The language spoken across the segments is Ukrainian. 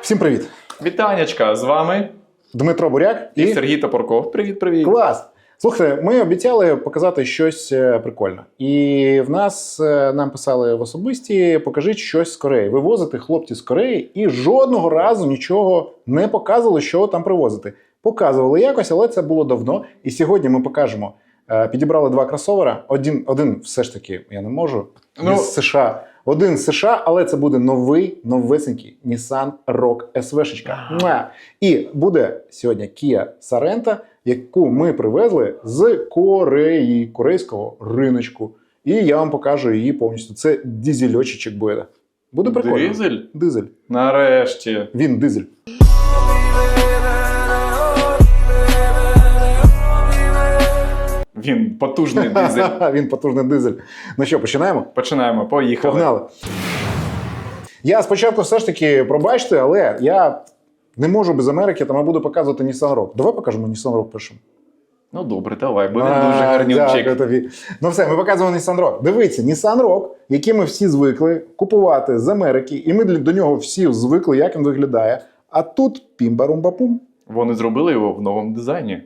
Всім привіт! Вітанечка, з вами Дмитро Буряк і Сергій Топорков. Привіт, привіт. Клас! Слухайте, ми обіцяли показати щось е, прикольне. І в нас е, нам писали в особисті: покажіть щось з Кореї. Ви возите хлопці з Кореї і жодного разу нічого не показували, що там привозите. Показували якось, але це було давно. І сьогодні ми покажемо. Е, Підібрали два кросовера. Один, один все ж таки я не можу. Ну- з США. Один з США, але це буде новий, новесенький Nissan Rogue SV-шечка. Муа! І буде сьогодні Kia Sorento, яку ми привезли з Кореї, корейського риночку. І я вам покажу її повністю. Це дізельочечок буде. Буде прикольно. Дизель? Дизель. Нарешті. Він дизель. Він потужний дизель. Він потужний дизель. Ну що, починаємо? Починаємо, поїхали. Погнали. Я спочатку все ж таки, пробачте, але я не можу без Америки, тому я буду показувати Nissan Rogue. Давай покажемо Nissan Rogue першим. Ну добре, давай, буде А, дуже гарнючик. тобі. Ну все, ми показуємо Nissan Rogue. Дивіться, Nissan Rogue, який ми всі звикли купувати з Америки, і ми до нього всі звикли, як він виглядає. А тут пім-барум-бапум. Вони зробили його в новому дизайні.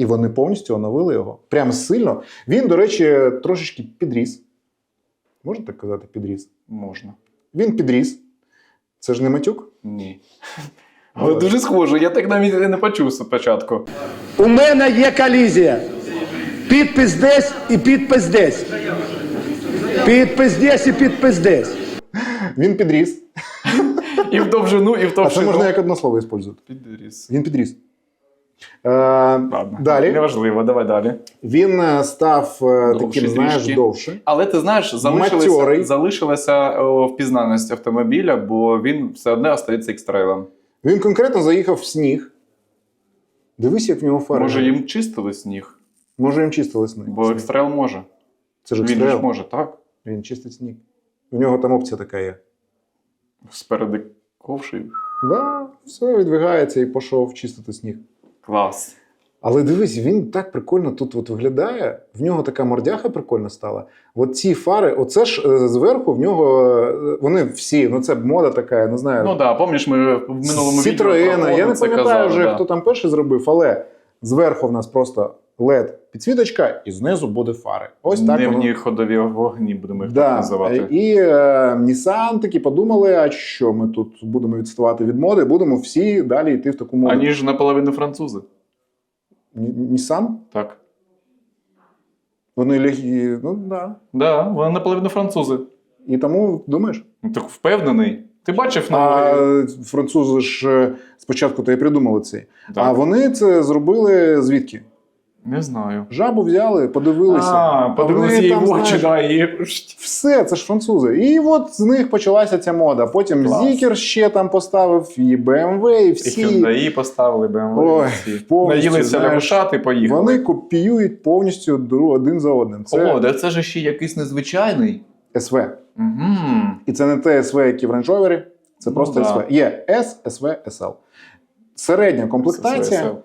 І вони повністю оновили його. Прямо сильно. Він, до речі, трошечки підріс. Можна так казати, підріс? Можна. Він підріс. Це ж не матюк? Ні. Але- Але дуже схоже, я так навіть не почув спочатку. У мене є колізія. Підпис десь і підпис десь. Підпис десь і підпис десь. Він підріс. І в довжину, і в А це можна як одне слово використовувати. Підріс. Він підріс. Е, Ладно. Далі. Неважливо, давай далі. Він е, став е, Довший таким, знаєш, довше. Але ти знаєш, Матьорий. залишилася, впізнаність автомобіля, бо він все одно остається екстрайлом. Він конкретно заїхав в сніг. Дивись, як в нього фари. Може, їм чистили сніг, Може, їм чистили сніг. бо екстрейл може. Це ж Він ж може, так? Він чистить сніг. У нього там опція така є. Спереди ковши. Да, все відвигається і пішов чистити сніг. Клас. Але дивись, він так прикольно тут от виглядає. В нього така мордяха прикольна стала. От ці фари, оце ж е, зверху в нього. е, Вони всі, ну це мода така, я не знаю. Ну так, да, пам'ятаєш, ми в минулому відео про я не пам'ятаю вже, да. хто там перший зробив, але зверху в нас просто LED підсвіточка, і знизу буде фари. Ось так воно. Ходові вогні, будемо їх так називати. І е, Nissan таки подумали, а що ми тут будемо відставати від моди, будемо всі далі йти в таку моду. Ані ж наполовину французи. Nissan? Так. Вони легі, ну да. Да, вони наполовину французи. І тому думаєш? Так впевнений. Ти бачив на А французи ж е, спочатку то і придумали це. А вони це зробили звідки? Не знаю. Жабу взяли, подивилися. А, подивилися там, в очі, да, і... Все, це ж французи. І от з них почалася ця мода. Потім Клас. Зікер ще там поставив, і BMW, і І всі. Hyundai поставили BMW. Ой, всі. повністю, Наїлися лягушат і поїхали. Вони копіюють повністю один за одним. Це О, так це ж ще якийсь незвичайний. СВ. Угу. І це не те СВ, які в Range Rover, це Ну просто да. СВ. Є S, СВ, SL. Середня комплектація.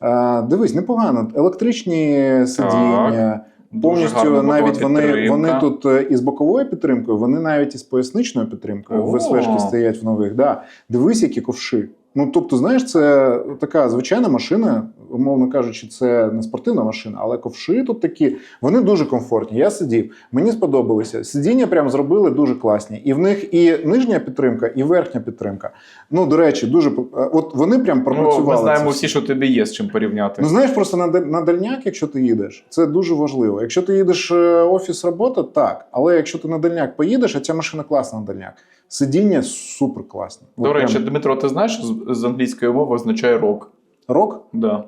А, дивись, непогано. Електричні сидіння. Повністю навіть вони, вони тут е, із боковою підтримкою, вони навіть із поясничною підтримкою в. СВшки стоять в нових. Да. Дивись, які ковши. Ну, тобто, знаєш, це така звичайна машина, умовно кажучи, це не спортивна машина, але ковши тут такі, вони дуже комфортні. Я сидів, мені сподобалися. Сидіння прям зробили дуже класні. І в них і нижня підтримка, і верхня підтримка. Ну, до речі, дуже е, от вони прям Ну, ми знаємо всі, що тобі є з чим порівняти. Ну, знаєш, просто на, на дальняк, якщо ти їдеш, це дуже важливо. Якщо ти їдеш е, офіс робота, так. Але якщо ти на дальняк поїдеш, а ця машина класна на дальняк, сидіння супер класні. До От речі, прям Дмитро, ти знаєш, що з- з англійської мови означає рок? рок. Да.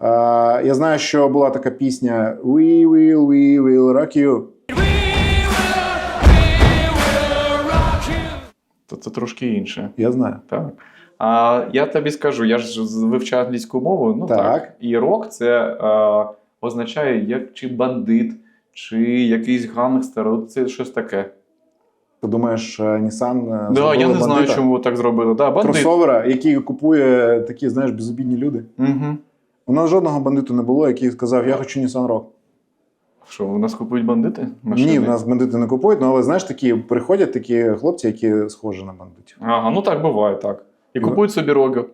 Я знаю, що була така пісня We will, we will rock you. То це трошки інше. Я знаю. Так. А я тобі скажу, я ж вивчаю англійську мову. Ну так. Так. І рок це е, означає як чи бандит, чи якийсь гангстер. Це щось таке. Ти думаєш, е, Nissan е, Да, я не знаю, чому так зробили. Да, бандит. кросовера, який купує такі, знаєш, безобідні люди. Угу. У нас жодного бандиту не було, який сказав, я хочу Nissan Rogue. Що, у нас купують бандити? Машини? Ні, в нас бандити не купують, ну але знаєш, такі приходять такі хлопці, які схожі на бандитів. Ага, ну так буває, так. І купують собі роки.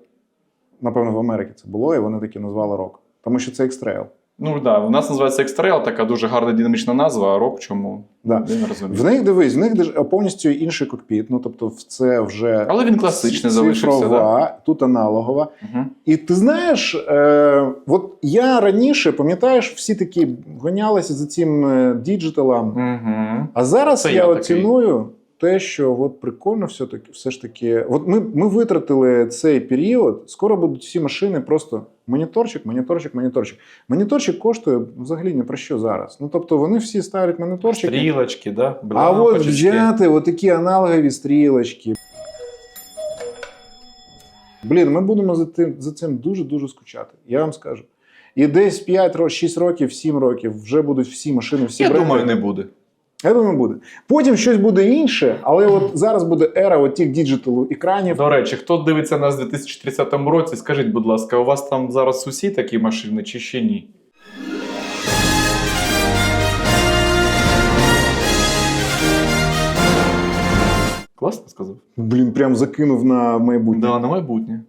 Напевно, в Америці це було, і вони такі назвали рок. Тому що це екстрейл. Ну так, да, в нас називається екстрейл, така дуже гарна динамічна назва, а рок чому? Да. Я не розумію. В них дивись, в них повністю інший кокпіт. Ну тобто, це вже Але він класичний залишився, да? тут аналогова. Угу. І ти знаєш, е, от я раніше, пам'ятаєш, всі такі гонялися за цим е, діджиталом. Угу. А зараз Це я от те, що от прикольно все таки, все ж таки. От ми, ми витратили цей період. Скоро будуть всі машини просто моніторчик, моніторчик, моніторчик. Моніторчик коштує взагалі ні про що зараз. Ну тобто вони всі ставлять моніторчики. Стрілочки, да? А от взяти от такі аналогові стрілочки. Блін, ми будемо за, тим, за цим дуже-дуже скучати. Я вам скажу. І десь 5 6 років, 7 років вже будуть всі машини, всі Я бренди. думаю, не буде. Я думаю, буде. Потім щось буде інше, але от зараз буде ера от тих діджиталу екранів. До речі, хто дивиться нас у 2030 році, скажіть, будь ласка, у вас там зараз усі такі машини чи ще ні? Класно сказав. Блін, прям закинув на майбутнє. Да, на майбутнє.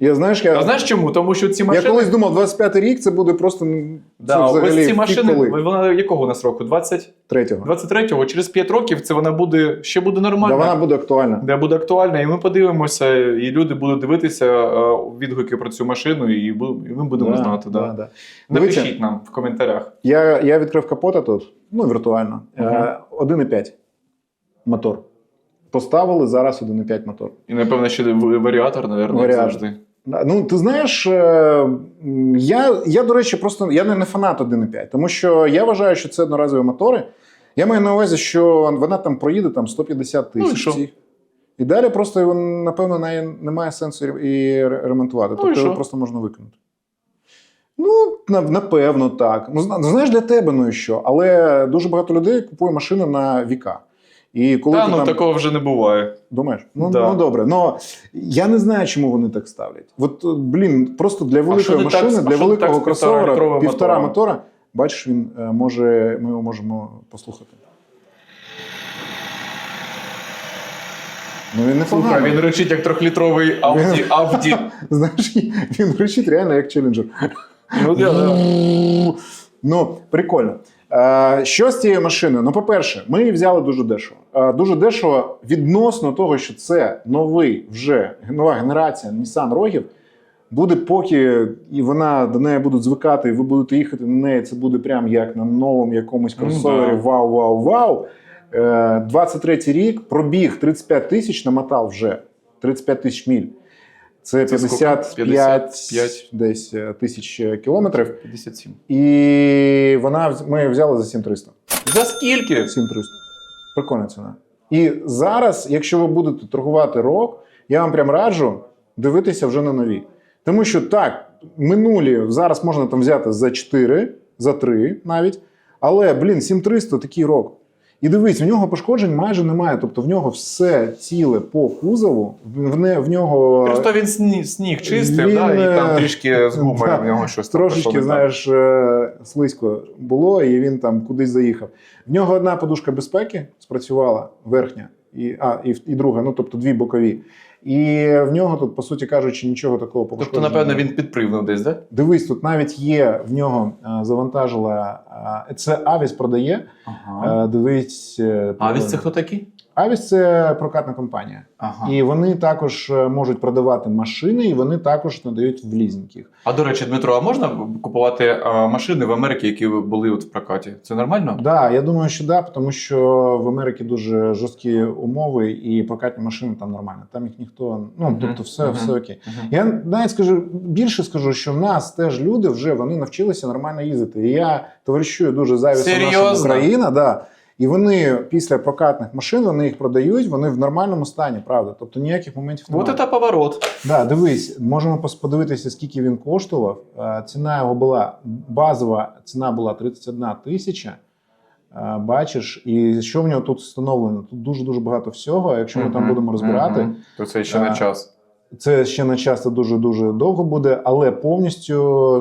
Я знаєш, я, А знаєш чому? Тому що ці машини. я колись думав, 25-й рік це буде просто ну, це взагалі ось ці машини, коли? вона якого у нас року? 20? третього. 23-го, через 5 років це вона буде ще буде Да, вона буде актуальна. Де буде актуальна, і ми подивимося, і люди будуть дивитися е, відгуки про цю машину, і ми будемо знати. Да. да. Дивіться, Напишіть нам в коментарях. Я, я відкрив капота тут, ну віртуально. Мгм. Е, 1,5 мотор. Поставили зараз 1,5 мотор. І напевно ще варіатор, Варіатор. завжди. Ну, ти знаєш, е, я, я, до речі, просто я не, не фанат 1,5, тому що я вважаю, що це одноразові мотори. Я маю на увазі, що вона там проїде там 150 Ну, і тисяч. що? і далі просто його, напевно, немає сенсу і і ремонтувати. Ну, і тобто його просто можна викинути. Ну, напевно, так. Ну, знаєш, для тебе, ну і що. Але дуже багато людей купує машини на віка. І коли Та ну там... такого вже не буває. Думаєш? Ну, Да. ну добре. Но я не знаю, чому вони так ставлять. От, е, блін, просто для великої машини, так для великого так кросовера, півторалітровим півтора мотором? мотора, бачиш, він е, може, ми його можемо послухати. Ну він не Слухай, він речить як трьохлітровий Audi. Audi. Знаєш, він речить реально як челенджер. Ну. Ну, прикольно. Е, що з цією машиною? Ну, по-перше, ми її взяли дуже дешево. Е, дуже дешево відносно того, що це новий вже нова генерація Nissan Rogue, буде поки і вона до неї будуть звикати, і ви будете їхати на неї. Це буде прям як на новому якомусь Ну, кросовері. да. Вау, вау, вау. Е, 23 рік, пробіг 35 тисяч намотав вже. 35 тисяч міль. Це Це 55 55 десь е, тисяч кілометрів. 57. І вона ми взяли за 7300. За скільки? 7300. Прикольна ціна. І зараз, якщо ви будете торгувати рок, я вам прям раджу дивитися вже на нові. Тому що так, минулі зараз можна там взяти за 4, за 3 навіть. Але, блін, 7300 такий рок. І дивись, в нього пошкоджень майже немає. Тобто в нього все ціле по кузову, в, не, в нього Просто він сніг, сніг чистив, Він, да, і е, там трішки з гумою да, в нього щось трошечки, так. знаєш, е, слизько було, і він там кудись заїхав. В нього одна подушка безпеки спрацювала верхня, і, а, і, і друга, ну тобто дві бокові. І в нього тут, по суті кажучи, нічого такого Тобто, напевно, він підпривнув десь, да? Дивись, тут навіть є в нього е, завантажила. е, Це Авіс продає. Ага. Е, Дивись, Авіс це хто такий? Авіс це прокатна компанія. Ага. І вони також е, можуть продавати машини, і вони також надають в лізинг їх. А до речі, Дмитро, а можна купувати а, машини в Америці, які були от в прокаті? Це нормально? Да, я думаю, що да, тому що в Америці дуже жорсткі умови, і прокатні машини там нормально. Там їх ніхто, ну Мгм, тобто, все, мгм. все окей. Мгм. Я навіть скажу більше скажу, що в нас теж люди вже вони навчилися нормально їздити. І я товаришую дуже завісно наша Україна, да. І вони після прокатних машин вони їх продають, вони в нормальному стані, правда. Тобто ніяких моментів немає. Вот це поворот. Да, дивись, можемо подивитися, скільки він коштував. Е, Ціна його була базова ціна була 31 тисяча. Е, Бачиш, і що в нього тут встановлено? Тут дуже дуже багато всього. Якщо ми там будемо розбирати. То це ще А, не час. Це ще на час це дуже дуже довго буде, але повністю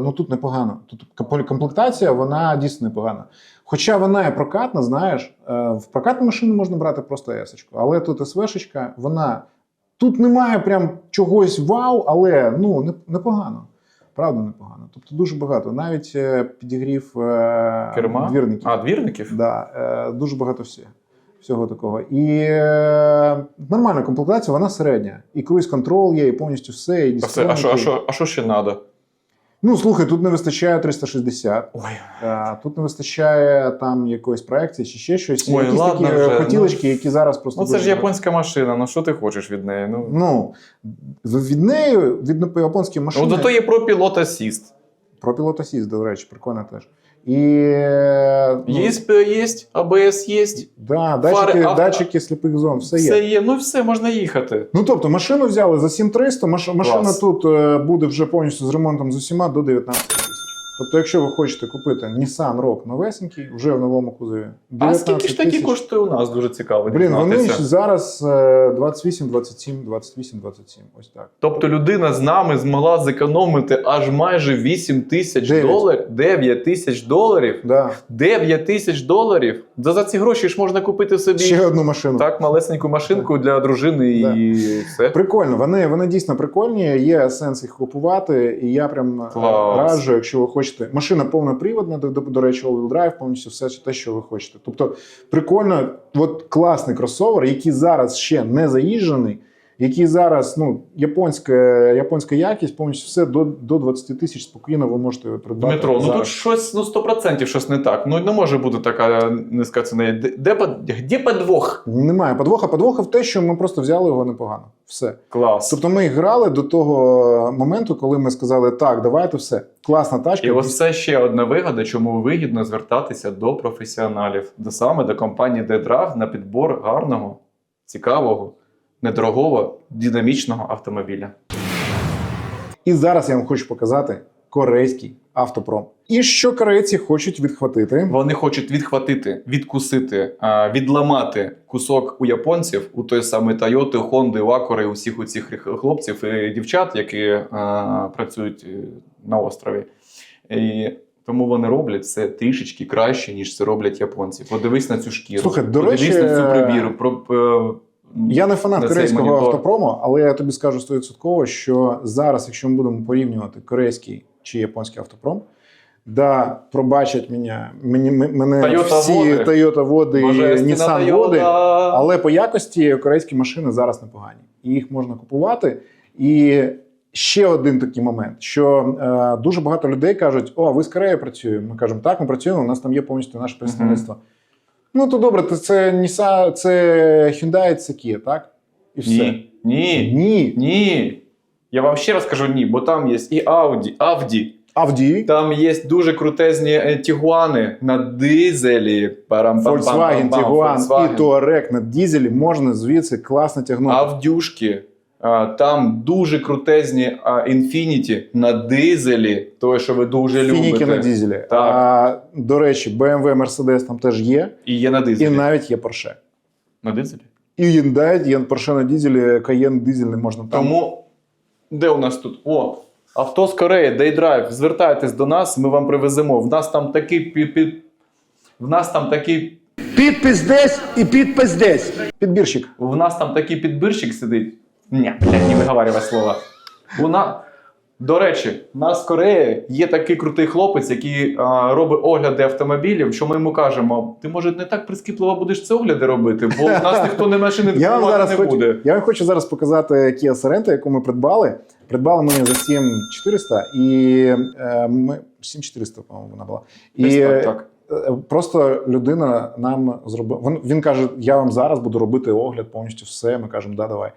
ну тут непогано. Тут ком- комплектація вона дійсно непогана. Хоча вона і прокатна, знаєш, е, в прокатну машину можна брати просто есочку, але тут СВшечка, вона тут немає прям чогось вау, але ну непогано. Правда, непогано. Тобто дуже багато. Навіть е, підігрів е, Керма? двірників. А, двірників? Да, дуже багато всього. Всього такого. І нормальна комплектація, вона середня. І круїз контрол є, і повністю все. І все, а що, а що, а що ще треба? Ну, слухай, тут не вистачає 360. Ой, А, Тут не вистачає там якоїсь проекції чи ще щось. Ой, Якісь ладно такі е, вже, хотілочки, які зараз просто. ну це ж японська машина, ну що ти хочеш від неї? Ну, Ну, від неї, від японської машини. ну зато є про пілот асіст. Про пілот асіст, до речі, прикольно теж. І. е, ну, ЄСП є, АБС є, Да, датчики, Фари, датчики сліпих зон, все є. все є, ну все, можна їхати. Ну тобто машину взяли за 7300, маш, машина тут е, буде вже повністю з ремонтом з усіма до 19 тисяч. Тобто, якщо ви хочете купити Nissan Rogue новесенький, вже в новому кузові, А скільки ж такі коштує у нас? Дуже цікаво. Блін, вони зараз е, 28, 27, 28, 27. Ось так. Тобто людина з нами змогла зекономити аж майже 8 тисяч доларів. 9 тисяч доларів. Да. 9 тисяч доларів. За, за ці гроші ж можна купити собі Ще одну машину. так малесеньку машинку для дружини Да. і все. Прикольно, вони, вони дійсно прикольні, є сенс їх купувати, і я прям е, Клас. раджу, якщо ви хочете. Машина повноприводна, до, до речі, all-wheel drive, повністю все те, що ви хочете. Тобто, прикольно, от класний кросовер, який зараз ще не заїжджений, який зараз ну, японська, японська якість, повністю все до, до 20 тисяч спокійно ви можете придбати. Дмитро, ну тут щось ну 100% щось не так. Ну не може бути така низька ціна. Де, де, де подвох? Немає подвоха. Подвоха в те, що ми просто взяли його непогано. Все. Клас. Тобто ми грали до того моменту, коли ми сказали, так, давайте все. Класна тачка. І ось це ще одна вигода, чому вигідно звертатися до професіоналів, до саме до компанії D-Drive на підбор гарного, цікавого, недорогого, динамічного автомобіля. І зараз я вам хочу показати корейський автопром. І що корейці хочуть відхватити. Вони хочуть відхватити, відкусити, відламати кусок у японців, у той самий Тойоти, Хонди, Вакори, усіх у цих хлопців і дівчат, які працюють е, на острові. І тому вони роблять це трішечки краще, ніж це роблять японці. Подивись на цю шкіру. Слухай, до подивись речі, на цю прибіру. Я не фанат корейського монітор. автопрому, але я тобі скажу 100%, що зараз, якщо ми будемо порівнювати корейський чи японський автопром, да, пробачать мене, мені, мене Toyota всі води. Toyota води і Nissan води, але по якості корейські машини зараз непогані. І їх можна купувати. І ще один такий момент, що е, дуже багато людей кажуть: О, ви з Кореєю працюєте. Ми кажемо, так, ми працюємо, у нас там є повністю наше представництво. Ну, то добре, то це Nissan, це Hyundai, це Kia, так? І все. Ні, ні, Ні. ні. Я вам ще раз кажу ні, бо там є і Audi, Audi, Audi, Там є дуже крутезні е, Тігуани на дизелі. Парам-пам-пам-пам-пам, Volkswagen, Tiguan Volkswagen. і Touareg на дізелі можна звідси класно тягнути. Авдюшки. Там дуже крутезні Infiniti на дизелі, того, що ви дуже Фініки любите. на дізелі. Так. А, до речі, BMW, Mercedes там теж є, І є на дизелі. і навіть є Porsche. На дизелі? І Hyundai, є Porsche на дізелі, Cayenne дизельний можна там. Тому де у нас тут? О, авто з Кореї, Daydrive. Звертайтесь до нас, ми вам привеземо. В нас там такий пі- пі- В нас там такий Підпис десь і підпис десь. Підбірщик. У нас там такий підбирщик сидить. Ні, блядь, не виговарювай слова. У на... До речі, у нас в Кореї є такий крутий хлопець, який а, робить огляди автомобілів. Що ми йому кажемо: ти може не так прискіпливо будеш це огляди робити, бо в нас ніхто не машини Я вам зараз не хочу, буде. я вам хочу зараз показати Kia Sorento, яку ми придбали. Придбали ми за 7400 і е, ми 7400, по-моєму, вона була. Десь І так, так. Е, Просто людина нам зробив. Він, він каже: я вам зараз буду робити огляд, повністю все. Ми кажемо, да, давай.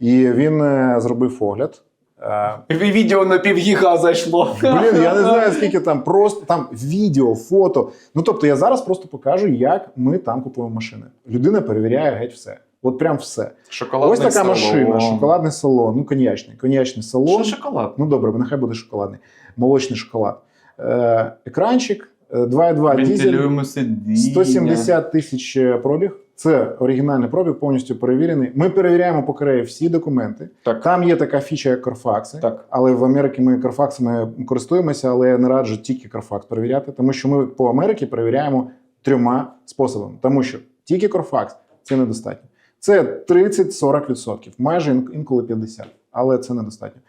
І він е, зробив огляд. Е, Відео на півгіга зайшло. Блін, я не знаю, скільки там просто там відео, фото. Ну тобто, я зараз просто покажу, як ми там купуємо машини. Людина перевіряє геть все. От прям все. Шоколадний Ось така салон. машина, шоколадний салон, ну коньячний, коньячний салон. Що шоколад? Ну добре, нехай буде шоколадний, молочний шоколад. Е, екранчик, 2,2 дізель. Вентилюємо сидіння. 170 тисяч е, пробіг. Це оригінальний пробіг, повністю перевірений. Ми перевіряємо по Кореї всі документи. Так. Там є така фіча, як Carfax. Так. Але в Америці ми Carfax користуємося, але я не раджу тільки Carfax перевіряти, тому що ми по Америці перевіряємо трьома способами. Тому що тільки Carfax це недостатньо. Це 30-40%, майже інколи 50%. Але це недостатньо.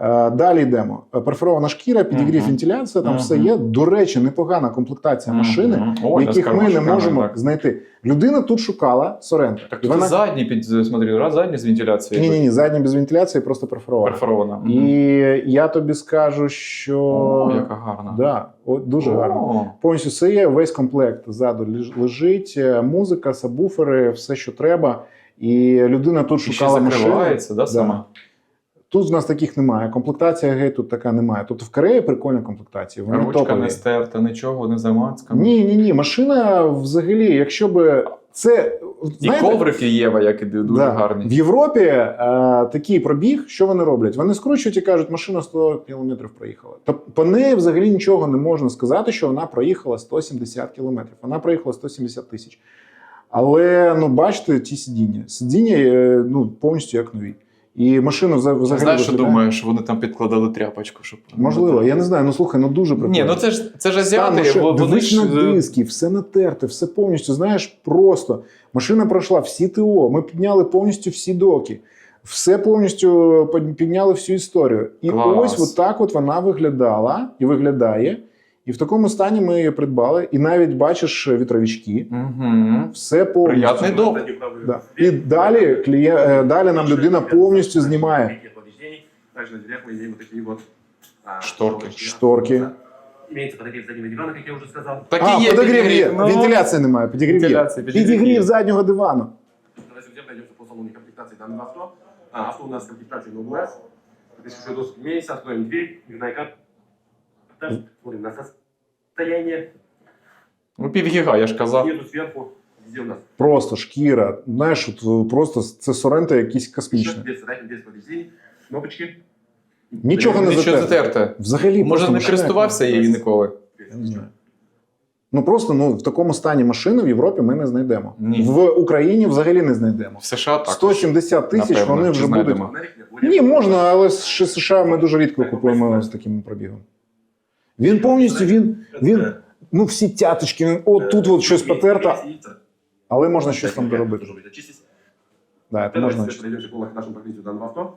Е, Далі йдемо. Е, Перфорована шкіра, підігрів, Мгм. вентиляція, там Мгм. все є. До речі, непогана комплектація машини, Мгм. Ой, яких ми не можемо так. знайти. Людина тут шукала Соренто. Так тут вона... задній під смотри, раз задній з вентиляцією. Ні, ні, ні, задня без вентиляції, просто перфорована. Перфорована. І я тобі скажу, що О, яка гарна. да, о, дуже О. гарно. Повністю все є, весь комплект ззаду лежить, е, музика, сабвуфери, все, що треба. І людина тут І ще шукала машину. закривається, да, сама? Тут в нас таких немає. Комплектація геть тут така немає. Тобто в Кореї прикольна комплектація. Вони Ручка топові. не стерта, нічого, не замацкана. Ні, ні, ні. Машина взагалі, якщо би це І коврики Єва, як і дуже Да. гарні. В Європі е, такий пробіг, що вони роблять? Вони скручують і кажуть, машина 100 км проїхала. Тобто по неї взагалі нічого не можна сказати, що вона проїхала 170 км. Вона проїхала 170 тисяч. Але ну бачите, ті сидіння. Сидіння е, ну, повністю як нові. І машина вза- взагалі. Знаєш, що думаєш, вони там підкладали тряпочку, щоб. Можливо, я не знаю. Ну слухай, ну дуже прикольно. Ні, ну це ж це ж азіати, бо вони ж. на е, диски, все натерте, все повністю. Знаєш, просто машина пройшла всі ТО. Ми підняли повністю всі доки. Все повністю підняли всю історію. І Клас. ось от так от вона виглядала і виглядає. І в такому стані ми її придбали. І навіть бачиш вітровички. Мгм. Все повністю. Приятний доп. Да. І далі, клієнт, е, далі нам людина повністю знімає Также на дверях мы имеем вот такие вот а, Шторки. шторки. Имеется подогрев заднего дивана, как я уже сказал. Так А, і є ну. Вентиляції немає, підігрів є. Підігрів Підігрів заднього дивану. Давайте где пройдемся по салону комплектации данного авто. А, авто у нас комплектация No Glass. Здесь еще доступ имеется, откроем дверь, дверная карта. Смотрим на состояние. Ну, півгіга, я ж казав. Снизу, сверху, везде у нас. Просто шкіра. Знаєш, от, е, просто це Соренто якийсь Еще космічне. без задних, без повреждений. Кнопочки. Нічого не Нічого затерте. затерте. Взагалі, Може, просто не машина, користувався її ніколи. Я не знаю. Ну просто ну, в такому стані машини в Європі ми не знайдемо. Ні. В Україні взагалі не знайдемо. В США також. 170 тисяч Напевно, вони чи вже будуть. знайдемо. Фонарик нет, Ні, можна, але з США ми дуже рідко купуємо з таким пробігом. Він повністю він, він ну всі тяточки, він- от тут от щось потерто, але можна щось там доробити. Да, це можна. Давайте пройдемся по нашему покрытию данного авто.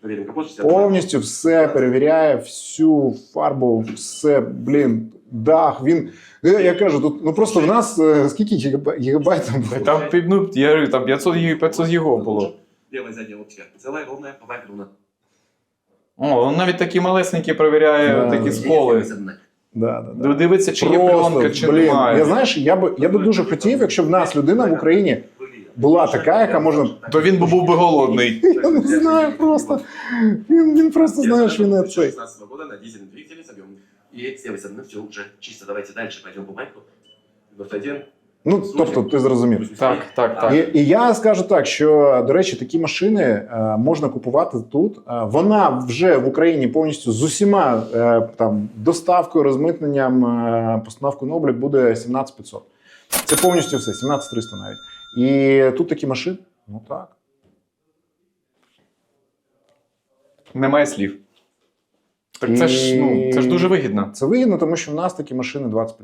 Проверим капот. 60. Повністю все перевіряє, всю фарбу, все, блін, дах. Він. е, Я кажу, тут ну просто в нас е, скільки гігабай- гігабайт там було? Там, ну, я говорю, там 500, гі- 500 гігов було. Левая задняя лопатка целая, ровная, по вайперу ровно. О, він навіть такі малесенькі перевіряє Да. такі сколи. Да, да, да. Дивиться, чи є пленка, чи блін, немає. я знаєш, я би я би дуже хотів, якщо б в нас людина в Україні була така, яка можна. То він би був би голодний. Я не знаю просто. Він, він просто знаєш, він не цей. 2016 года на дизельном двигателе с объемом EX71, все уже чисто. Давайте дальше пойдем по майку. 91. Ну, тобто, ти зрозумів. Так, так, так. І, і я скажу так, що до речі, такі машини е, можна купувати тут. Е, вона вже в Україні повністю з усіма е, там доставкою, розмитненням, е, постановкою на облік буде 17500. Це повністю все, 17300 навіть. І тут такі машини. Ну так. Немає слів. Так це ж, ну, це ж дуже вигідно. Це вигідно, тому що в нас такі машини 20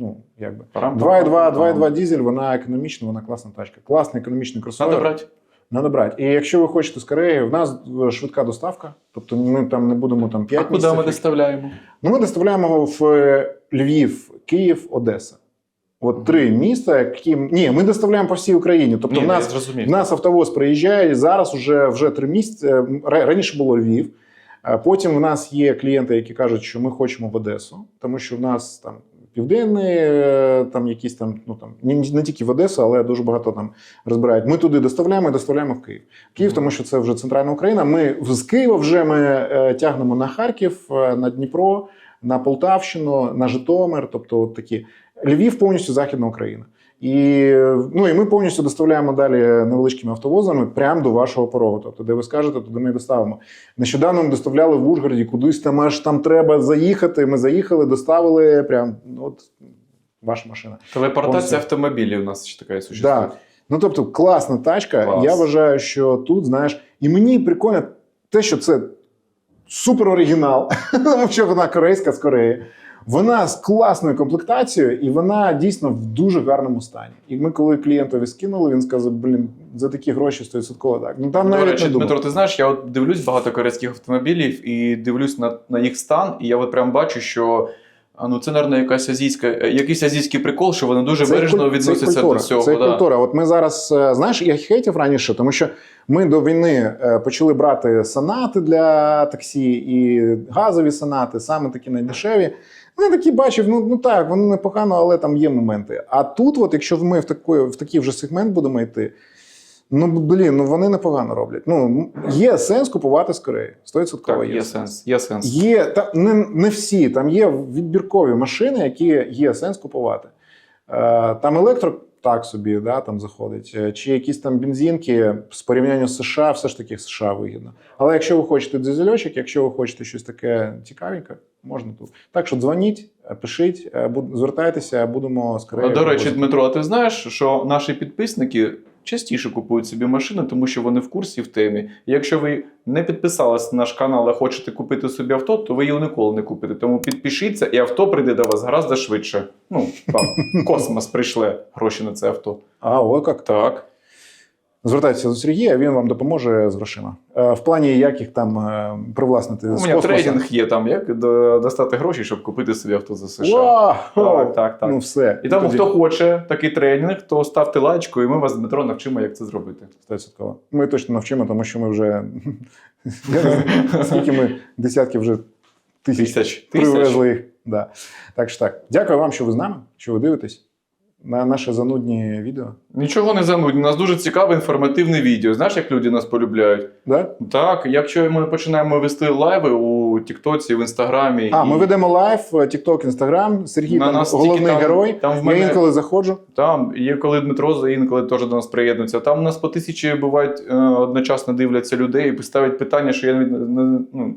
Ну, якби. Парам- 2,2, 2,2 дизель, вона економічна, вона класна тачка. Класний економічний кросовер. Надо брати. Надо брати. І якщо ви хочете з Кореї, в нас е, швидка доставка. Тобто ми там не будемо там 5 А куди ми доставляємо? Ну, ми доставляємо в е, Львів, Київ, Одеса. От три міста, які. Ні, ми доставляємо по всій Україні. Тобто, Ні, в нас в нас автобус приїжджає, і зараз вже, вже три місця. Раніше було Львів. Потім в нас є клієнти, які кажуть, що ми хочемо в Одесу, тому що в нас там південний, е, там якісь там, ну там не, не тільки в Одесу, але дуже багато там розбирають. Ми туди доставляємо і доставляємо в Київ. Київ, тому що це вже центральна Україна. Ми з Києва вже ми е, тягнемо на Харків, е, на Дніпро, на Полтавщину, на Житомир, тобто от такі. Львів повністю Західна Україна. І, ну, і ми повністю доставляємо далі невеличкими автовозами прямо до вашого порогу. Тобто, де ви скажете, туди ми доставимо. Нещодавно ми доставляли в Ужгороді, кудись там аж там треба заїхати. Ми заїхали, доставили прям ну, от ваша машина. Телепортація автомобілів у нас ще така существує. Да. Ну тобто, класна тачка. Клас. Я вважаю, що тут, знаєш, і мені прикольно те, що це супер оригінал, що вона корейська з Кореї. Вона з класною комплектацією, і вона дійсно в дуже гарному стані. І ми, коли клієнтові скинули, він сказав: блін, за такі гроші 100% так. Ну там До навіть речі, не думав. Дмитро, ти знаєш, я от дивлюсь багато корейських автомобілів і дивлюсь на, на їх стан, і я от прям бачу, що а, ну, це, мабуть, якась азійська, е, якийсь азійський прикол, що вони дуже Це бережно куль- відносяться це культура, до цього. Це да. культура. От ми зараз, е, знаєш, я хейтів раніше, тому що ми до війни е, почали брати санати для таксі і газові санати, саме такі найдешеві. Я такі бачив, ну, ну так, воно непогано, але там є моменти. А тут, от, якщо ми в, такої, в такий вже сегмент будемо йти, ну блін, ну вони непогано роблять. Ну, є сенс купувати з Кореї. 100% Так, є сенс. Є сенс. Є та не, не всі, там є відбіркові машини, які є сенс купувати. Е, там електро так собі, да, там заходить. Е, Чи якісь там бензинки з порівняння з США, все ж таки США вигідно. Але якщо ви хочете дизельочок, якщо ви хочете щось таке цікавеньке, можна тут. Так що дзвоніть, е, пишіть, е, звертайтеся, будемо скоріше. До речі, Дмитро, а ти знаєш, що наші підписники частіше купують собі машини, тому що вони в курсі в темі. І якщо ви не підписалися на наш канал, а хочете купити собі авто, то ви його ніколи не купите. Тому підпишіться, і авто прийде до вас гораздо швидше. Ну, там, космос прийшле гроші на це авто. А, о, як. Так. Звертайтеся до Сергія, він вам допоможе з грошима. Е, В плані, як їх там е, привласнити У мене трейдинг є там, як достати гроші, щоб купити собі авто за США. Вау! Так, так, так. Ну все. І тому, Тоді- хто хоче такий тренінг, то ставте лайчку, і ми вас, Дмитро, навчимо, як це зробити. 100%. Ми точно навчимо, тому що ми вже скільки ми десятків вже тисяч привезли їх. Да. Так що так. Дякую вам, що ви з нами, що ви дивитесь на наше занудні відео. Нічого не занудні. У нас дуже цікаве інформативне відео. Знаєш, як люди нас полюбляють? Да? Так, якщо ми починаємо вести лайви у Тіктоці, в Інстаграмі. А, і ми ведемо лайв, TikTok, Instagram. Сергій На там нас головний там- герой. там в Я інколи заходжу. Там є коли Дмитро інколи теж до нас приєднується. Там у нас по тисячі бувають е, одночасно дивляться людей і ставлять питання, що я не, ну,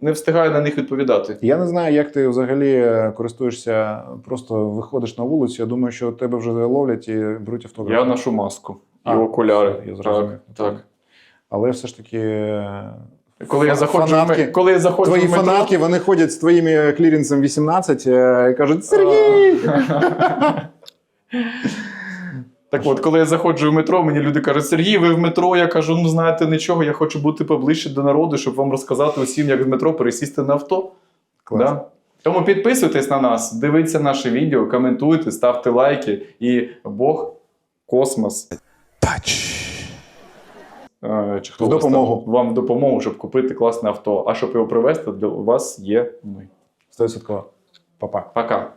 не встигаю на них відповідати. Я не знаю, як ти взагалі е, користуєшся, просто виходиш на вулицю. Я думаю, що тебе вже ловлять і беруть автограф. Я ношу маску і А, окуляри. все, я зрозумів. так, так. Але все ж таки. е, Коли я заходжу, фанатки- коли я заходжу Твої в метро, фанатки вони ходять з твоїм кліренсом 18 е, і кажуть: Сергій! Так от, коли я заходжу в метро, мені люди кажуть, Сергій, ви в метро. Я кажу, ну знаєте нічого, я хочу бути поближче до народу, щоб вам розказати усім, як в метро пересісти на авто. Клас. Да? Тому підписуйтесь на нас, дивіться наше відео, коментуйте, ставте лайки. І Бог, космос. Е, Чи хто В допомогу. вам в допомогу, щоб купити класне авто. А щоб його привезти, для вас є ми. 100%. Па-па. Пока.